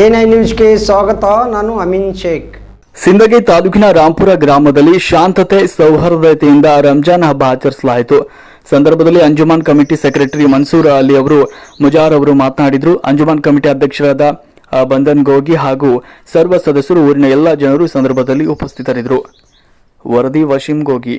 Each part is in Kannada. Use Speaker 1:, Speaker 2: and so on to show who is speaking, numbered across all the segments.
Speaker 1: ಎ ನ್ಯೂಸ್ಗೆ ಸ್ವಾಗತ, ನಾನು ಅಮಿನ್ ಶೇಖ್.
Speaker 2: ಸಿಂದಗಿ ತಾಲೂಕಿನ ರಾಂಪುರ ಗ್ರಾಮದಲ್ಲಿ ಶಾಂತತೆ, ಸೌಹಾರ್ದತೆಯಿಂದ ರಂಜಾನ್ ಹಬ್ಬ ಆಚರಿಸಲಾಯಿತು. ಸಂದರ್ಭದಲ್ಲಿ ಅಂಜುಮಾನ್ ಕಮಿಟಿ ಸೆಕ್ರೆಟರಿ ಮನ್ಸೂರ್ ಅಲಿ ಅವರು ಮುಜಾರ್ ಅವರು ಮಾತನಾಡಿದರು. ಅಂಜುಮಾನ್ ಕಮಿಟಿ ಅಧ್ಯಕ್ಷರಾದ ಬಂಧನ್ ಗೋಗಿ ಹಾಗೂ ಸರ್ವ ಸದಸ್ಯರು ಊರಿನ ಎಲ್ಲ ಜನರು ಸಂದರ್ಭದಲ್ಲಿ ಉಪಸ್ಥಿತರಿದ್ದರು. ವರದಿ ವಶೀಂ ಗೋಗಿ.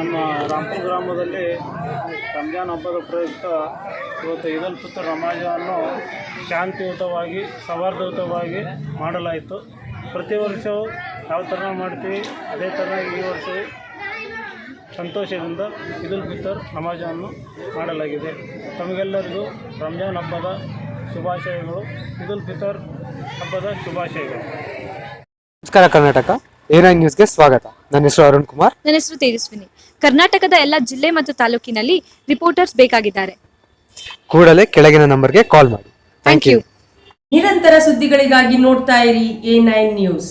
Speaker 3: ನಮ್ಮ ರಾಮಪುರ ಗ್ರಾಮದಲ್ಲಿ ರಂಜಾನ್ ಹಬ್ಬದ ಪ್ರಯುಕ್ತ ಇವತ್ತು ಈದ್ ಉಲ್ ಫಿತರ್ ಶಾಂತಿಯುತವಾಗಿ, ಸೌಹಾರ್ದಯುತವಾಗಿ ಮಾಡಲಾಯಿತು. ಪ್ರತಿ ವರ್ಷವೂ ಯಾವ ಥರ ಮಾಡ್ತೀವಿ, ಅದೇ ಥರ ಈ ವರ್ಷವೂ ಸಂತೋಷದಿಂದ ಈದ್ ಉಲ್ ಫಿತರ್ ನಮಾಜನ್ನು ಮಾಡಲಾಗಿದೆ. ತಮಗೆಲ್ಲರಿಗೂ ರಂಜಾನ್ ಹಬ್ಬದ ಶುಭಾಶಯಗಳು, ಈದ್ ಉಲ್ ಫಿತರ್ ಹಬ್ಬದ ಶುಭಾಶಯಗಳು.
Speaker 4: ನಮಸ್ಕಾರ ಕರ್ನಾಟಕ ಏರೈ ನ್ಯೂಸ್ಗೆ ಸ್ವಾಗತ. ನನ್ನ ಹೆಸರು ಅರುಣ್ ಕುಮಾರ್.
Speaker 5: ನನ್ನ ಹೆಸರು ತೇಜಸ್ವಿನಿ. ಕರ್ನಾಟಕದ ಎಲ್ಲ ಜಿಲ್ಲೆ ಮತ್ತು ತಾಲೂಕಿನಲ್ಲಿ ರಿಪೋರ್ಟರ್ಸ್ ಬೇಕಾಗಿದ್ದಾರೆ.
Speaker 4: ಕೂಡಲೇ ಕೆಳಗಿನ ನಂಬರ್ಗೆ ಕಾಲ್ ಮಾಡಿ.
Speaker 5: ಥ್ಯಾಂಕ್ ಯು
Speaker 6: ನಿರಂತರ ಸುದ್ದಿಗಳಿಗಾಗಿ ನೋಡ್ತಾ ಇರಿ ಎ ನೈನ್ ನ್ಯೂಸ್